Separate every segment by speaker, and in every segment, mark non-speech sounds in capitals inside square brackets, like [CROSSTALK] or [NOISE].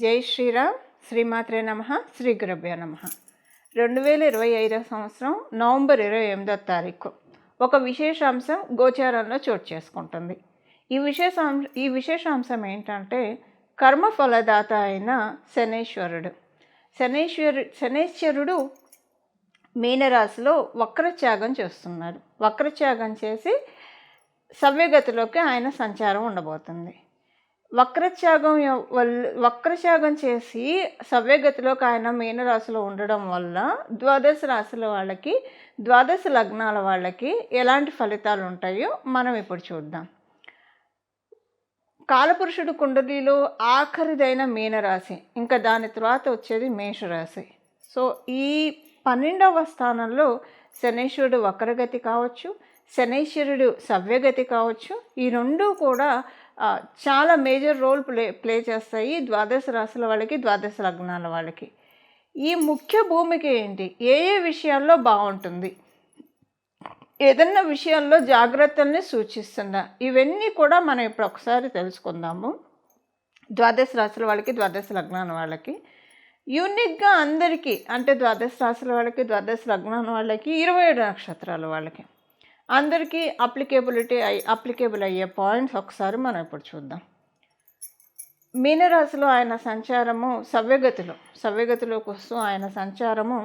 Speaker 1: జై శ్రీరామ్ శ్రీమాత్రే నమ శ్రీ గురభ్యో నమ. రెండు వేల ఇరవై ఐదవ సంవత్సరం నవంబర్ ఇరవై ఎనిమిదో తారీఖు. ఒక విశేషాంశం గోచారంలో చోటు చేసుకుంటుంది. ఈ విశేషాం ఈ విశేషాంశం ఏంటంటే కర్మఫలదాత అయిన శనేశ్వరుడు. శనేశ్వరు శనేశ్వరుడు మీనరాశిలో వక్రత్యాగం చేస్తున్నారు వక్రత్యాగం చేసి సవ్యగతిలోకి ఆయన సంచారం ఉండబోతుంది. వక్రత్యాగం వల్ల వక్రత్యాగం చేసి సవ్యగతిలోకి ఆయన మీనరాశిలో ఉండడం వల్ల ద్వాదశ రాశుల వాళ్ళకి ద్వాదశ లగ్నాల వాళ్ళకి ఎలాంటి ఫలితాలు ఉంటాయో మనం ఇప్పుడు చూద్దాం. కాలపురుషుడు కుండలిలో ఆఖరిదైన మీనరాశి ఇంకా దాని తర్వాత వచ్చేది మేషరాశి. సో ఈ పన్నెండవ స్థానంలో శనేశ్వరుడు వక్రగతి కావచ్చు శనేశ్వరుడు సవ్యగతి కావచ్చు ఈ రెండు కూడా చాలా మేజర్ రోల్ ప్లే ప్లే చేస్తాయి ద్వాదశ రాశుల వాళ్ళకి ద్వాదశ లగ్నాల వాళ్ళకి. ఈ ముఖ్య భూమిక ఏంటి? ఏ ఏ విషయాల్లో బాగుంటుంది? ఏదన్నా విషయాల్లో జాగ్రత్తల్ని సూచిస్తుందా? ఇవన్నీ కూడా మనం ఇప్పుడు ఒకసారి తెలుసుకుందాము. ద్వాదశ రాశుల వాళ్ళకి ద్వాదశ లగ్నాల వాళ్ళకి. యూనిక్గా అందరికీ అంటే ద్వాదశ రాశుల వాళ్ళకి ద్వాదశ లగ్నాల వాళ్ళకి ఇరవై ఏడు నక్షత్రాల వాళ్ళకి. అందరికీ అప్లికేబిలిటీ అయ్యి అప్లికేబుల్ అయ్యే పాయింట్స్ ఒకసారి మనం ఇప్పుడు చూద్దాం. మీనరాశిలో ఆయన సంచారము సవ్యగతిలో సవ్యగతిలోకి వస్తూ ఆయన సంచారము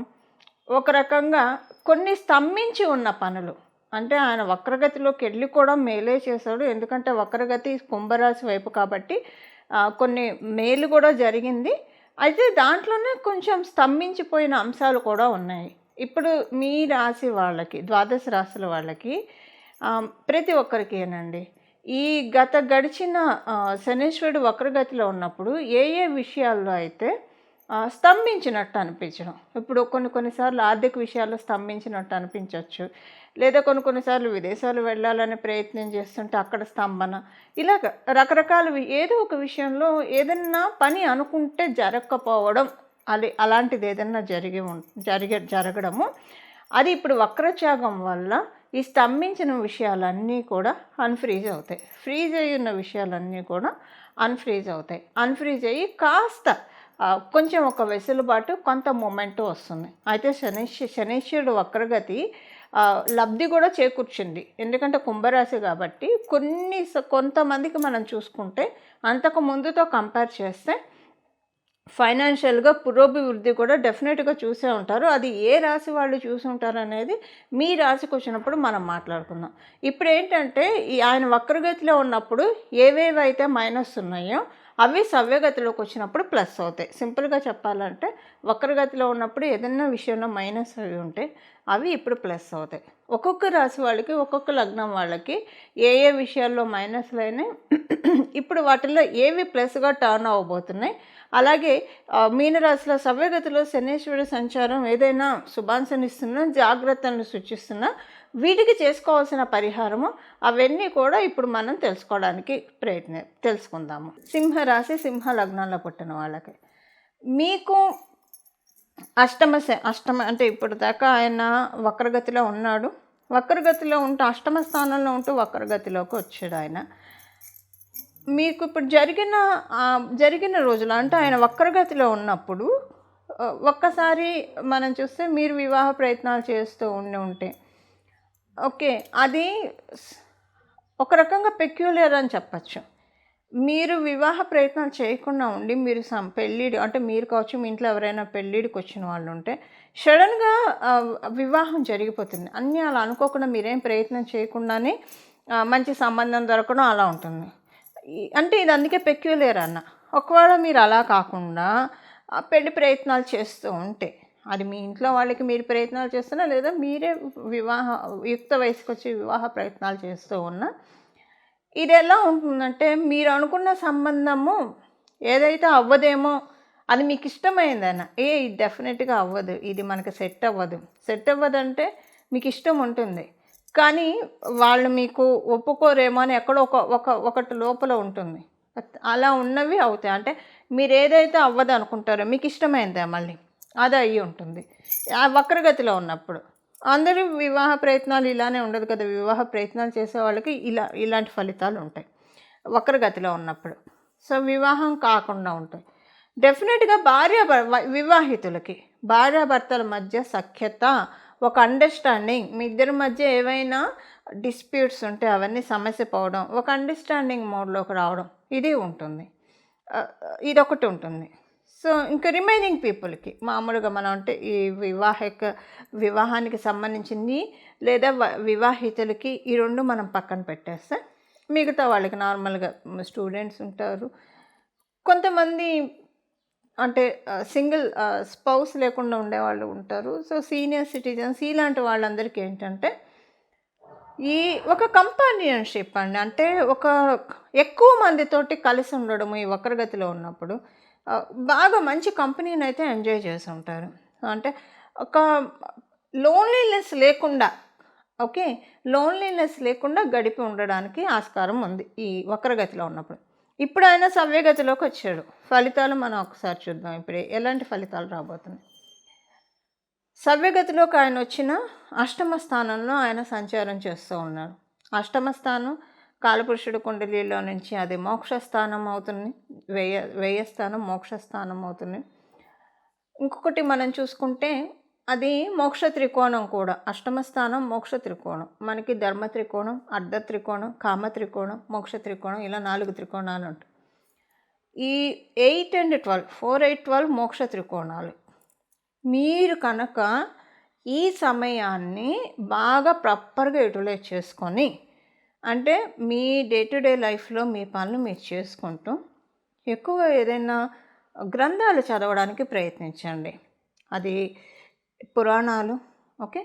Speaker 1: ఒక రకంగా కొన్ని స్తంభించి ఉన్న పనులు. అంటే ఆయన వక్రగతిలోకి వెళ్ళి కూడా మేలే చేశాడు. ఎందుకంటే వక్రగతి కుంభరాశి వైపు కాబట్టి కొన్ని మేలు కూడా జరిగింది. అయితే దాంట్లోనే కొంచెం స్తంభించిపోయిన అంశాలు కూడా ఉన్నాయి. ఇప్పుడు మీ రాశి వాళ్ళకి ద్వాదశ రాశుల వాళ్ళకి ప్రతి ప్రతి ఒక్కరికేనండి ఈ గత గడిచిన ఆ, శనీశ్వరుడు వక్రగతిలో ఉన్నప్పుడు ఏ ఏ విషయాల్లో అయితే స్తంభించినట్టు అనిపించడం. ఇప్పుడు కొన్ని కొన్నిసార్లు ఆర్థిక విషయాల్లో స్తంభించినట్టు అనిపించవచ్చు లేదా కొన్ని కొన్నిసార్లు విదేశాలు వెళ్ళాలనే ప్రయత్నం చేస్తుంటే అక్కడ స్తంభన. ఇలాగ రకరకాల ఏదో ఒక విషయంలో ఏదన్నా పని అనుకుంటే జరగకపోవడం అది అలాంటిది ఏదన్నా జరిగి ఉం- జరిగే జరగడము. అది ఇప్పుడు వక్రత్యాగం వల్ల ఈ స్తంభించిన విషయాలన్నీ కూడా అన్ఫ్రీజ్ అవుతాయి. ఫ్రీజ్ అయి ఉన్న విషయాలన్నీ కూడా అన్ఫ్రీజ్ అవుతాయి. అన్ఫ్రీజ్ అయ్యి కాస్త కొంచెం ఒక వెసులుబాటు కొంత మూమెంట్ వస్తుంది. అయితే శని శనిశ్వరుడు వక్రగతి లబ్ధి కూడా చేకూర్చింది. ఎందుకంటే కుంభరాశి కాబట్టి కొన్ని స- కొంతమందికి మనం చూసుకుంటే అంతకు ముందుతో కంపేర్ చేస్తే ఫైనాన్షియల్గా పురోభివృద్ధి కూడా డెఫినెట్గా చూసే ఉంటారు. అది ఏ రాశి వాళ్ళు చూసి ఉంటారు అనేది మీ రాశికి వచ్చినప్పుడు మనం మాట్లాడుకుందాం. ఇప్పుడు ఏంటంటే ఈ ఆయన వక్రగతిలో ఉన్నప్పుడు ఏవేవైతే అయితే మైనస్ ఉన్నాయో అవి సవ్యగతిలోకి వచ్చినప్పుడు ప్లస్ అవుతాయి. సింపుల్గా చెప్పాలంటే వక్రగతిలో ఉన్నప్పుడు ఏదైనా విషయంలో మైనస్ అవి ఉంటే అవి ఇప్పుడు ప్లస్ అవుతాయి. ఒక్కొక్క రాశి వాళ్ళకి ఒక్కొక్క లగ్నం వాళ్ళకి ఏ ఏ విషయాల్లో మైనస్లు అయినాయి [CLEARS THROAT] ఇప్పుడు వాటిల్లో ఏవి ప్లస్గా టర్న్ అవ్వబోతున్నాయి అలాగే మీనరాశిలో సవ్యగతిలో శనేశ్వరుడి సంచారం ఏదైనా శుభాంశనిస్తున్నా జాగ్రత్తలను సూచిస్తున్నా వీటికి చేసుకోవాల్సిన పరిహారము అవన్నీ కూడా ఇప్పుడు మనం తెలుసుకోవడానికి ప్రయత్న తెలుసుకుందాము. సింహరాశి సింహ లగ్నంలో పుట్టిన వాళ్ళకి. మీకు అష్టమ అష్టమ అంటే ఇప్పుడు దాకా ఆయన వక్రగతిలో ఉన్నాడు. వక్రగతిలో ఉంటూ అష్టమ స్థానంలో ఉంటూ వక్రగతిలోకి వచ్చాడు ఆయన. మీకు ఇప్పుడు జరిగిన జరిగిన రోజులు అంటే ఆయన వక్రగతిలో ఉన్నప్పుడు ఒక్కసారి మనం చూస్తే మీరు వివాహ ప్రయత్నాలు చేస్తూ ఉండి ఉంటే ఓకే అది ఒక రకంగా పెక్యులర్ అని చెప్పచ్చు. మీరు వివాహ ప్రయత్నాలు చేయకుండా ఉండి మీరు సం పెళ్ళిడి అంటే మీరు కావచ్చు మీ ఇంట్లో ఎవరైనా పెళ్ళిడికి వచ్చిన వాళ్ళు ఉంటే సడన్గా వివాహం జరిగిపోతుంది. అన్నీ అలా అనుకోకుండా మీరేం ప్రయత్నం చేయకుండానే మంచి సంబంధం దొరకడం అలా ఉంటుంది. అంటే ఇది అందుకే పెక్యులర్ అన్న. ఒకవేళ మీరు అలా కాకుండా పెళ్ళి ప్రయత్నాలు చేస్తూ ఉంటే అది మీ ఇంట్లో వాళ్ళకి మీరు ప్రయత్నాలు చేస్తున్నా లేదా మీరే వివాహ యుక్త వయసుకు వచ్చి వివాహ ప్రయత్నాలు చేస్తూ ఉన్నా ఇది ఎలా ఉంటుందంటే మీరు అనుకున్న సంబంధము ఏదైతే అవ్వదేమో అది మీకు ఇష్టమైందన్న ఏ ఇది డెఫినెట్గా అవ్వదు ఇది మనకి సెట్ అవ్వదు. సెట్ అవ్వదంటే మీకు ఇష్టం ఉంటుంది. కానీ వాళ్ళు మీకు ఒప్పుకోరేమో అని ఎక్కడో ఒక ఒక ఒకటి లోపల ఉంటుంది. అలా ఉన్నవి అవుతాయి. అంటే మీరు ఏదైతే అవ్వదు అనుకుంటారో మీకు ఇష్టమైందా మళ్ళీ? అది అయ్యి ఉంటుంది. ఆ వక్రగతిలో ఉన్నప్పుడు. అందరూ వివాహ ప్రయత్నాలు ఇలానే ఉండదు కదా. వివాహ ప్రయత్నాలు చేసే వాళ్ళకి ఇలా ఇలాంటి ఫలితాలు ఉంటాయి. వక్రగతిలో ఉన్నప్పుడు. సో వివాహం కాకుండా ఉంటాయి. డెఫినెట్గా భార్య వివాహితులకి భార్యాభర్తల మధ్య సఖ్యత ఒక అండర్స్టాండింగ్ మీ ఇద్దరి మధ్య ఏవైనా డిస్ప్యూట్స్ ఉంటే అవన్నీ సమస్య పోవడం ఒక అండర్స్టాండింగ్ మోడ్లోకి రావడం ఇది ఉంటుంది. ఇదొకటి ఉంటుంది. సో ఇంకా రిమైనింగ్ పీపుల్కి మామూలుగా మనం అంటే ఈ వివాహక వివాహానికి సంబంధించింది లేదా వివాహితులకి ఈ రెండు మనం పక్కన పెట్టేస్తే మిగతా వాళ్ళకి నార్మల్గా స్టూడెంట్స్ ఉంటారు. కొంతమంది అంటే సింగిల్ స్పౌస్ లేకుండా ఉండేవాళ్ళు ఉంటారు. సో సీనియర్ సిటిజన్స్ ఇలాంటి వాళ్ళందరికీ ఏంటంటే ఈ ఒక కంపానియన్షిప్ అండి. అంటే ఒక ఎక్కువ మందితోటి కలిసి ఉండడం ఈ వక్రగతిలో ఉన్నప్పుడు బాగా మంచి కంపెనీని అయితే ఎంజాయ్ చేసి ఉంటారు. అంటే ఒక లోన్లీనెస్ లేకుండా ఓకే? లోన్లీనెస్ లేకుండా గడిపి ఉండడానికి ఆస్కారం ఉంది ఈ వక్రగతిలో ఉన్నప్పుడు. ఇప్పుడు ఆయన సవ్యగతిలోకి వచ్చాడు. ఫలితాలు మనం ఒకసారి చూద్దాం ఇప్పుడు. ఎలాంటి ఫలితాలు రాబోతున్నాయి? సవ్యగతిలోకి ఆయన వచ్చిన అష్టమ స్థానంలో ఆయన సంచారం చేస్తూ ఉన్నాడు. అష్టమ స్థానం కాలపురుషుడు కుండలిలో నుంచి అది మోక్షస్థానం అవుతుంది. వ్యయ వ్యయస్థానం మోక్షస్థానం అవుతుంది. ఇంకొకటి మనం చూసుకుంటే అది మోక్ష త్రికోణం కూడా. అష్టమ స్థానం మోక్ష త్రికోణం. మనకి ధర్మ త్రికోణం అర్ధ త్రికోణం కామ త్రికోణం మోక్ష త్రికోణం ఇలా నాలుగు త్రికోణాలు ఉంటాయి. ఈ eight and twelve four eight twelve మోక్ష త్రికోణాలు. మీరు కనుక ఈ సమయాన్ని బాగా ప్రాపర్గా యూటిలైజ్ చేసుకొని అంటే మీ డే టు డే లైఫ్లో మీ పనులు మీరు చేసుకుంటూ ఎక్కువ ఏదైనా గ్రంథాలు చదవడానికి ప్రయత్నించండి. అది పురాణాలు ఓకే?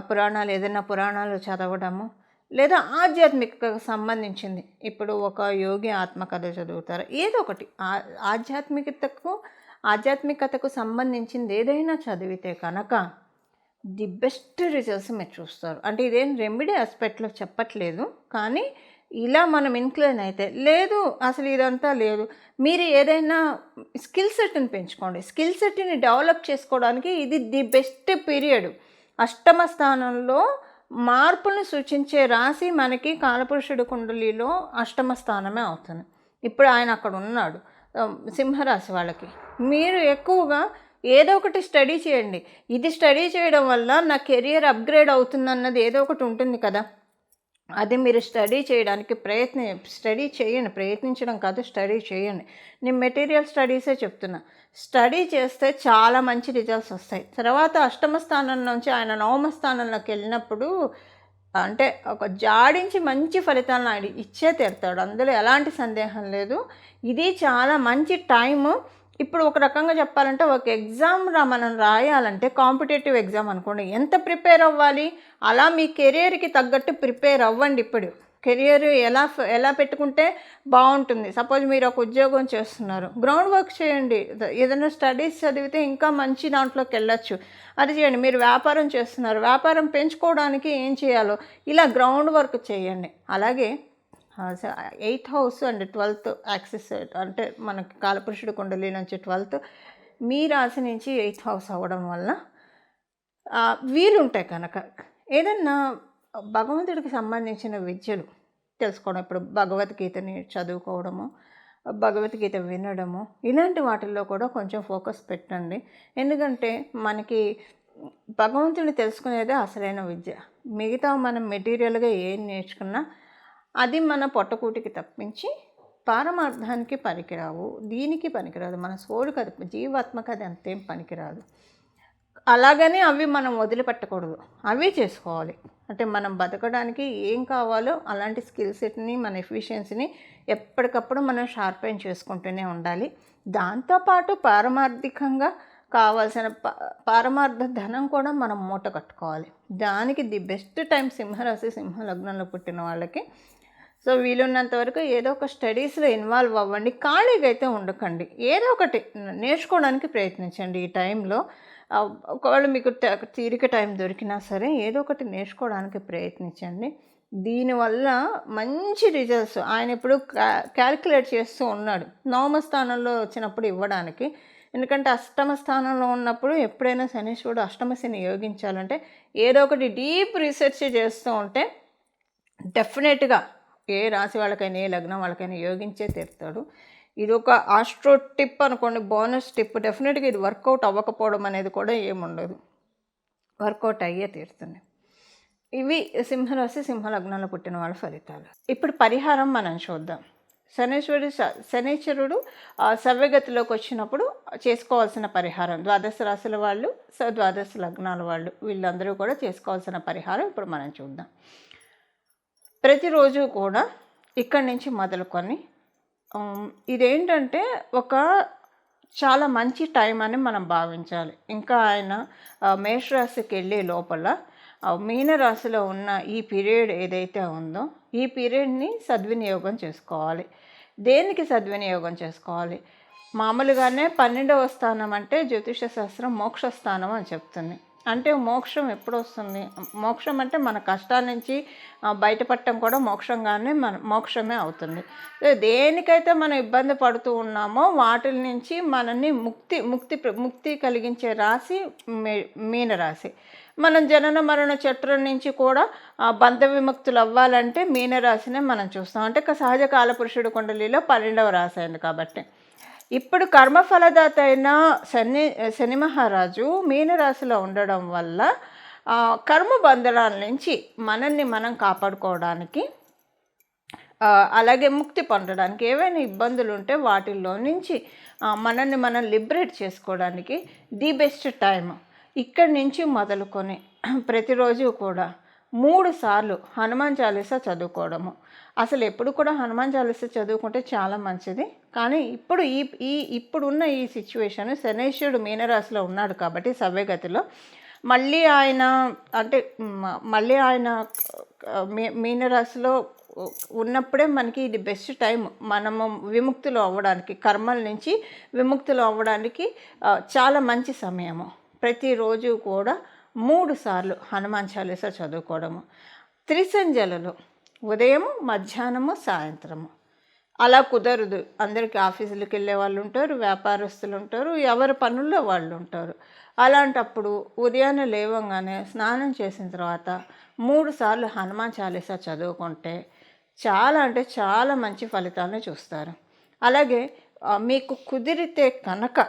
Speaker 1: పురాణాలు ఏదైనా పురాణాలు చదవడము లేదా ఆధ్యాత్మికకు సంబంధించింది. ఇప్పుడు ఒక యోగి ఆత్మకథ చదువుతారు. ఏదో ఒకటి. ఆధ్యాత్మికతకు ఆధ్యాత్మికతకు సంబంధించింది ఏదైనా చదివితే కనుక ది బెస్ట్ రిజల్ట్స్ మీరు చూస్తారు. అంటే ఇదేం రెమెడీ ఆస్పెక్ట్లో చెప్పట్లేదు. కానీ ఇలా మనం ఇన్క్లైన్ అయితే లేదు అసలు ఇదంతా లేదు. మీరు ఏదైనా స్కిల్ సెట్ని పెంచుకోండి. స్కిల్ సెట్ని డెవలప్ చేసుకోవడానికి ఇది ది బెస్ట్ పీరియడ్. అష్టమ స్థానంలో మార్పులను సూచించే రాశి మనకి కాలపురుషుడు కుండలిలో అష్టమ స్థానమే అవుతుంది. ఇప్పుడు ఆయన అక్కడ ఉన్నాడు సింహరాశి వాళ్ళకి. మీరు ఎక్కువగా ఏదో ఒకటి స్టడీ చేయండి. ఇది స్టడీ చేయడం వల్ల నా కెరియర్ అప్గ్రేడ్ అవుతుందన్నది ఏదో ఒకటి ఉంటుంది కదా. అది మీరు స్టడీ చేయడానికి ప్రయత్నం స్టడీ చేయండి. ప్రయత్నించడం కాదు స్టడీ చేయండి. నేను మెటీరియల్ స్టడీసే చెప్తున్నా. స్టడీ చేస్తే చాలా మంచి రిజల్ట్స్ వస్తాయి. తర్వాత అష్టమ స్థానం నుంచి ఆయన నవమ స్థానంలోకి వెళ్ళినప్పుడు అంటే ఒక జాడించి మంచి ఫలితాలను ఆయన ఇచ్చే తీరుతాడు. అందులో ఎలాంటి సందేహం లేదు. ఇది చాలా మంచి టైము. ఇప్పుడు ఒక రకంగా చెప్పాలంటే ఒక ఎగ్జామ్ రా మనం రాయాలంటే కాంపిటేటివ్ ఎగ్జామ్ అనుకోండి. ఎంత ప్రిపేర్ అవ్వాలి? అలా మీ కెరియర్కి తగ్గట్టు ప్రిపేర్ అవ్వండి ఇప్పుడు. కెరియర్ ఎలా ఎలా పెట్టుకుంటే బాగుంటుంది? సపోజ్ మీరు ఒక ఉద్యోగం చేస్తున్నారు. గ్రౌండ్ వర్క్ చేయండి ఏదైనా స్టడీస్ చదివితే ఇంకా మంచి దాంట్లోకి వెళ్ళొచ్చు. అది చేయండి. మీరు వ్యాపారం చేస్తున్నారు. వ్యాపారం పెంచుకోవడానికి ఏం చేయాలో? ఇలా గ్రౌండ్ వర్క్ చేయండి. అలాగే eighth house and twelfth axis అంటే మనకి కాలపురుషుడు కుండలి నుంచి ట్వెల్త్ మీ రాశి నుంచి ఎయిత్ హౌస్ అవ్వడం వల్ల వీలుంటాయి కనుక. ఏదన్నా భగవంతుడికి సంబంధించిన విద్యలు తెలుసుకోవడం ఇప్పుడు భగవద్గీతని చదువుకోవడము భగవద్గీత వినడము ఇలాంటి వాటిల్లో కూడా కొంచెం ఫోకస్ పెట్టండి. ఎందుకంటే మనకి భగవంతుని తెలుసుకునేదే అసలైన విద్య. మిగతా మనం మెటీరియల్గా ఏం నేర్చుకున్నా అది మన పొట్టకూటికి తప్పించి పారమార్థానికి పనికిరావు. దీనికి పనికిరాదు. మన సోడు అది జీవాత్మకి అది అంతేం పనికిరాదు. అలాగనే అవి మనం వదిలిపెట్టకూడదు. అవి చేసుకోవాలి. అంటే మనం బతకడానికి ఏం కావాలో అలాంటి స్కిల్ సెట్ని మన ఎఫిషియన్సీని ఎప్పటికప్పుడు మనం షార్పెన్ చేసుకుంటూనే ఉండాలి. దాంతోపాటు పారమార్థికంగా కావాల్సిన ప పారమార్థ ధనం కూడా మనం మూట కట్టుకోవాలి. దానికి ది బెస్ట్ టైం సింహరాశి సింహ లగ్నంలో పుట్టిన వాళ్ళకి సో వీలున్నంత వరకు ఏదో ఒక స్టడీస్లో ఇన్వాల్వ్ అవ్వండి. ఖాళీగా అయితే ఉండకండి. ఏదో ఒకటి నేర్చుకోవడానికి ప్రయత్నించండి ఈ టైంలో. ఒకవేళ మీకు తీరిక టైం దొరికినా సరే ఏదో ఒకటి నేర్చుకోవడానికి ప్రయత్నించండి. దీనివల్ల మంచి రిజల్ట్స్ ఆయన ఇప్పుడు క్యాల్కులేట్ చేస్తూ ఉన్నాడు. నవమ స్థానంలో వచ్చినప్పుడు ఇవ్వడానికి. ఎందుకంటే అష్టమ స్థానంలో ఉన్నప్పుడు ఎప్పుడైనా శనీశ్వరుడు అష్టమశని యోగించాలంటే ఏదో ఒకటి డీప్ రీసెర్చ్ చేస్తూ ఉంటే డెఫినెట్గా ఏ రాశి వాళ్ళకైనా ఏ లగ్నం వాళ్ళకైనా యోగించే తీరుతాడు. ఇది ఒక ఆస్ట్రో టిప్ అనుకోండి బోనస్ టిప్. డెఫినెట్గా ఇది వర్కౌట్ అవ్వకపోవడం అనేది కూడా ఏముండదు. వర్కౌట్ అయ్యే తీరుతుంది. ఇవి సింహరాశి సింహలగ్నంలో పుట్టిన వాళ్ళ ఫలితాలు. ఇప్పుడు పరిహారం మనం చూద్దాం. శనేశ్వరుడు శనేశ్వరుడు సవ్యగతిలోకి వచ్చినప్పుడు చేసుకోవాల్సిన పరిహారం. ద్వాదశ రాశుల వాళ్ళు స- ద్వాదశ లగ్నాల వాళ్ళు వీళ్ళందరూ కూడా చేసుకోవాల్సిన పరిహారం ఇప్పుడు మనం చూద్దాం. ప్రతిరోజు కూడా ఇక్కడి నుంచి మొదలుకొని ఇదేంటంటే ఒక చాలా మంచి టైం అని మనం భావించాలి. ఇంకా ఆయన మేషరాశికి వెళ్ళే లోపల మీనరాశిలో ఉన్న ఈ పీరియడ్ ఏదైతే ఉందో ఈ పీరియడ్ని సద్వినియోగం చేసుకోవాలి. దేనికి సద్వినియోగం చేసుకోవాలి? మామూలుగానే పన్నెండవ స్థానం అంటే జ్యోతిష శాస్త్రం మోక్ష స్థానం అని చెప్తుంది. అంటే మోక్షం ఎప్పుడు వస్తుంది మోక్షం అంటే మన కష్టాల నుంచి బయటపడటం కూడా మోక్షంగానే మన మోక్షమే అవుతుంది. దేనికైతే మనం ఇబ్బంది పడుతూ ఉన్నామో వాటి నుంచి మనల్ని ముక్తి ముక్తి ముక్తి కలిగించే రాశి మే మీనరాశి. మనం జనన మరణ చట్రం నుంచి కూడా బంధ విముక్తులు అవ్వాలంటే మీనరాశినే మనం చూస్తాం. అంటే సహజ కాలపురుషుడు కుండలిలో పన్నెండవ రాశి అయింది కాబట్టి. ఇప్పుడు కర్మఫలదాత అయిన శని శని మహారాజు మీనరాశిలో ఉండడం వల్ల కర్మ బంధనాల నుంచి మనల్ని మనం కాపాడుకోవడానికి అలాగే ముక్తి పొందడానికి ఏవైనా ఇబ్బందులు ఉంటే వాటిల్లో నుంచి మనల్ని మనం లిబరేట్ చేసుకోవడానికి ది బెస్ట్ టైం ఇక్కడి నుంచి మొదలుకొని ప్రతిరోజు కూడా మూడు సార్లు హనుమాన్ చాలీసా చదువుకోవడము. అసలు ఎప్పుడు కూడా హనుమాన్ చాలీసా చదువుకుంటే చాలా మంచిది. కానీ ఇప్పుడు ఈ ఈ ఇప్పుడున్న ఈ సిచ్యువేషన్ శనేశ్వరుడు మీనరాశిలో ఉన్నాడు కాబట్టి సవ్యగతిలో. మళ్ళీ ఆయన అంటే మళ్ళీ ఆయన మీ- మీనరాశిలో ఉన్నప్పుడే మనకి ఇది బెస్ట్ టైం మనము విముక్తులు అవ్వడానికి కర్మల నుంచి విముక్తులు అవ్వడానికి చాలా మంచి సమయము. ప్రతిరోజు కూడా మూడు సార్లు హనుమాన్ చాలీసా చదువుకోవడము. త్రిసంజలలో ఉదయం మధ్యాహ్నము సాయంత్రము. అలా కుదరదు. అందరికీ ఆఫీసులకు వెళ్ళే వాళ్ళు ఉంటారు వ్యాపారస్తులు ఉంటారు ఎవరి పనుల్లో వాళ్ళు ఉంటారు. అలాంటప్పుడు ఉదయాన్నే లేవగానే స్నానం చేసిన తర్వాత మూడు సార్లు హనుమాన్ చాలీసా చదువుకుంటే చాలా అంటే చాలా మంచి ఫలితాలను చూస్తారు. అలాగే మీకు కుదిరితే కనుక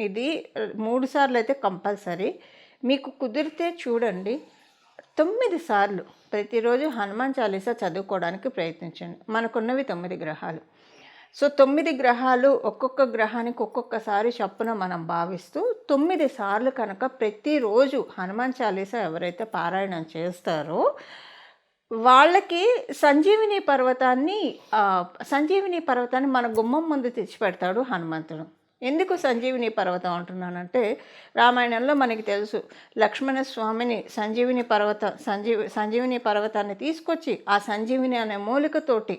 Speaker 1: ఇది మూడు సార్లు అయితే కంపల్సరీ. మీకు కుదిరితే చూడండి. తొమ్మిది సార్లు ప్రతిరోజు హనుమాన్ చాలీసా చదువుకోవడానికి ప్రయత్నించండి. మనకున్నవి తొమ్మిది గ్రహాలు. సో తొమ్మిది గ్రహాలు ఒక్కొక్క గ్రహానికి ఒక్కొక్కసారి చప్పున మనం భావిస్తూ తొమ్మిది సార్లు కనుక ప్రతిరోజు హనుమాన్ చాలీసా ఎవరైతే పారాయణం చేస్తారో వాళ్ళకి సంజీవిని పర్వతాన్ని సంజీవిని పర్వతాన్ని మన గుమ్మం ముందు తెచ్చిపెడతాడు హనుమంతుడు. ఎందుకు సంజీవిని పర్వతం అంటున్నానంటే రామాయణంలో మనకి తెలుసు లక్ష్మణ స్వామిని సంజీవిని పర్వత సంజీవి సంజీవిని పర్వతాన్ని తీసుకొచ్చి ఆ సంజీవిని అనే మూలికతోటి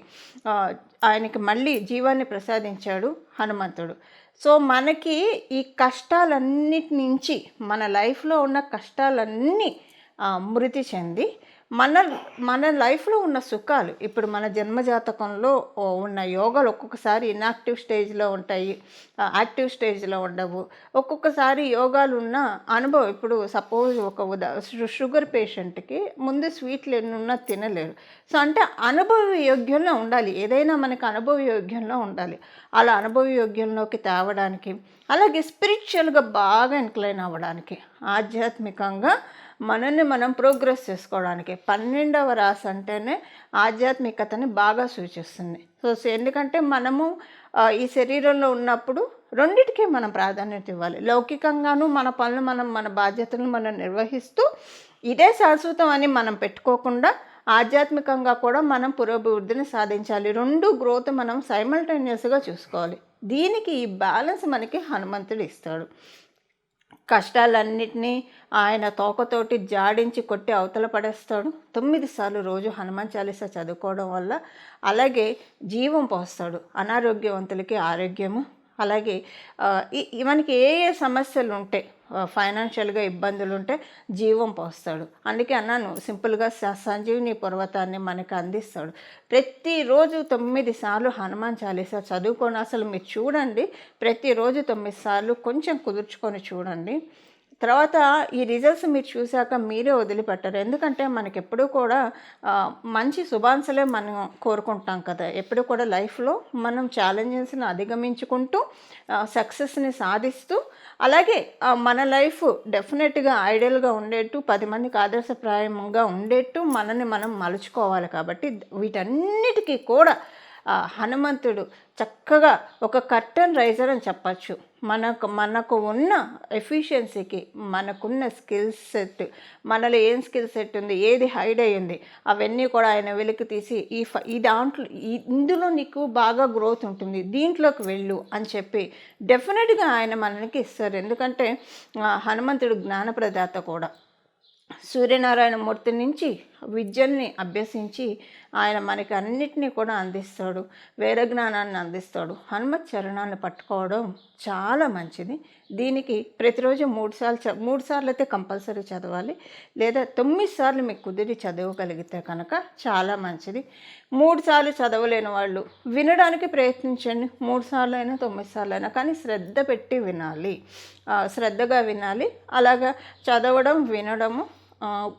Speaker 1: ఆయనకి మళ్ళీ జీవాన్ని ప్రసాదించాడు హనుమంతుడు. సో మనకి ఈ కష్టాలన్నిటి నుంచి మన లైఫ్లో ఉన్న కష్టాలన్నీ మృతి చెంది మన మన లైఫ్లో ఉన్న సుఖాలు ఇప్పుడు మన జన్మజాతకంలో ఉన్న యోగాలు ఒక్కొక్కసారి ఇన్యాక్టివ్ స్టేజ్లో ఉంటాయి యాక్టివ్ స్టేజ్లో ఉండవు. ఒక్కొక్కసారి యోగాలు ఉన్న అనుభవం ఇప్పుడు సపోజ్ ఒక ఉదా షుగర్ పేషెంట్కి ముందు స్వీట్లు ఎన్నున్నా తినలేరు. సో అంటే అనుభవ యోగ్యంలో ఉండాలి ఏదైనా మనకి అనుభవ యోగ్యంలో ఉండాలి. అలా అనుభవ యోగ్యంలోకి తేవడానికి అలాగే స్పిరిచువల్గా బాగా ఇన్క్లైన్ అవ్వడానికి ఆధ్యాత్మికంగా మనల్ని మనం ప్రోగ్రెస్ చేసుకోవడానికి పన్నెండవ రాశి అంటేనే ఆధ్యాత్మికతని బాగా సూచిస్తుంది. సో ఎందుకంటే మనము ఈ శరీరంలో ఉన్నప్పుడు రెండిటికి మనం ప్రాధాన్యత ఇవ్వాలి. లౌకికంగాను మన పనులు మనం మన బాధ్యతలను మనం నిర్వహిస్తూ ఇదే శాశ్వతం అని మనం పెట్టుకోకుండా ఆధ్యాత్మికంగా కూడా మనం పురోభివృద్ధిని సాధించాలి. రెండు గ్రోత్ మనం సైమల్టేనియస్గా చూసుకోవాలి. దీనికి ఈ బ్యాలెన్స్ మనకి హనుమంతుడు ఇస్తాడు. కష్టాలన్నిటినీ ఆయన తోకతోటి జాడించి కొట్టి అవతల పడేస్తాడు. తొమ్మిది సార్లు రోజు హనుమాన్ చాలీసా చదువుకోవడం వల్ల అలాగే జీవం పోస్తాడు. అనారోగ్యవంతులకి ఆరోగ్యము. అలాగే ఈ- మనకి ఏ ఏ సమస్యలు ఉంటాయి ఫైనాన్షియల్గా ఇబ్బందులు ఉంటే జీవం పోస్తాడు. అందుకే అన్నాను సింపుల్గా సంజీవిని పర్వతాన్ని మనకు అందిస్తాడు. ప్రతిరోజు తొమ్మిది సార్లు హనుమాన్ చాలీసా చదువుకొని అసలు మీరు చూడండి ప్రతిరోజు తొమ్మిది సార్లు కొంచెం కుదుర్చుకొని చూడండి. తర్వాత ఈ రిజల్ట్స్ మీరు చూశాక మీరే వదిలిపెట్టరు. ఎందుకంటే మనకి ఎప్పుడూ కూడా మంచి శుభాంశలే మనం కోరుకుంటాం కదా. ఎప్పుడు కూడా లైఫ్లో మనం ఛాలెంజెస్ని అధిగమించుకుంటూ సక్సెస్ని సాధిస్తూ అలాగే మన లైఫ్ డెఫినెట్గా ఐడియల్గా ఉండేట్టు పది మందికి ఆదర్శప్రాయంగా ఉండేట్టు మనల్ని మనం మలుచుకోవాలి కాబట్టి వీటన్నిటికీ కూడా హనుమంతుడు చక్కగా ఒక కర్టన్ రైజర్ అని చెప్పచ్చు. మనకు మనకు ఉన్న ఎఫిషియన్సీకి మనకున్న స్కిల్ సెట్ మనలో ఏం స్కిల్ సెట్ ఉంది ఏది హైడ్ అయ్యింది అవన్నీ కూడా ఆయన వెలికి తీసి ఈ ఫ ఈ దాంట్లో ఇందులో నీకు బాగా గ్రోత్ ఉంటుంది దీంట్లోకి వెళ్ళు అని చెప్పి డెఫినెట్గా ఆయన మనకి ఇస్తారు. ఎందుకంటే హనుమంతుడు జ్ఞానప్రదాత కూడా. సూర్యనారాయణ మూర్తి నుంచి విద్యల్ని అభ్యసించి ఆయన మనకి అన్నిటినీ కూడా అందిస్తాడు. వేద జ్ఞానాన్ని అందిస్తాడు. హనుమత్ చరణాన్ని పట్టుకోవడం చాలా మంచిది. దీనికి ప్రతిరోజు మూడు సార్లు చ మూడు సార్లు అయితే కంపల్సరీ చదవాలి. లేదా తొమ్మిది సార్లు మీకు కుదిరి చదవగలిగితే కనుక చాలా మంచిది. మూడు సార్లు చదవలేని వాళ్ళు వినడానికి ప్రయత్నించండి. మూడు సార్లు అయినా తొమ్మిది సార్లు అయినా కానీ శ్రద్ధ పెట్టి వినాలి. శ్రద్ధగా వినాలి. అలాగా చదవడం వినడము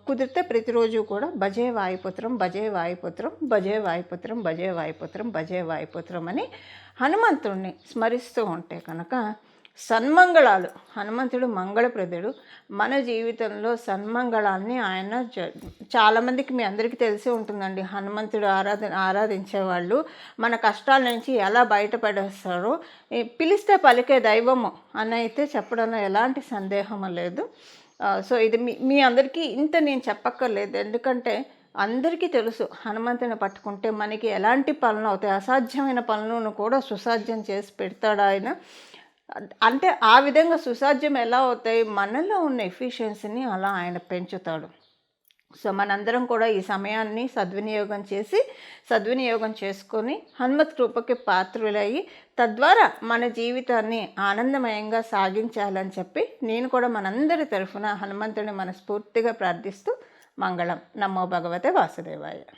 Speaker 1: కుదిరితే ప్రతిరోజు కూడా భజే వాయుపుత్రం భజే వాయుపుత్రం భజే వాయుపుత్రం భజే వాయుపుత్రం భజే వాయుపుత్రం అని హనుమంతుడిని స్మరిస్తూ ఉంటే కనుక సన్మంగళాలు హనుమంతుడు మంగళప్రదుడు. మన జీవితంలో సన్మంగళాన్ని ఆయన చాలామందికి మీ అందరికీ తెలిసి ఉంటుందండి. హనుమంతుడు ఆరాధన ఆరాధించే వాళ్ళు మన కష్టాల నుంచి ఎలా బయటపడేస్తారో పిలిస్తే పలికే దైవము అని అయితే చెప్పడంలో ఎలాంటి సందేహం లేదు. సో ఇది మీ మీ అందరికీ ఇంత నేను చెప్పక్కర్లేదు. ఎందుకంటే అందరికీ తెలుసు హనుమంతుని పట్టుకుంటే మనకి ఎలాంటి పనులు అవుతాయి అసాధ్యమైన పనులను కూడా సుసాధ్యం చేసి పెడతాడు ఆయన? అంటే ఆ విధంగా సుసాధ్యం ఎలా అవుతాయి? మనలో ఉన్న ఎఫిషియన్సీని అలా ఆయన పెంచుతాడు. సో మనందరం కూడా ఈ సమయాన్ని సద్వినియోగం చేసి సద్వినియోగం చేసుకొని హనుమత్ కృపకి పాత్రులయ్యి తద్వారా మన జీవితాన్ని ఆనందమయంగా సాగించాలని చెప్పి నేను కూడా మనందరి తరఫున హనుమంతుని మనస్ఫూర్తిగా ప్రార్థిస్తూ మంగళం. నమో భగవతే వాసుదేవాయ.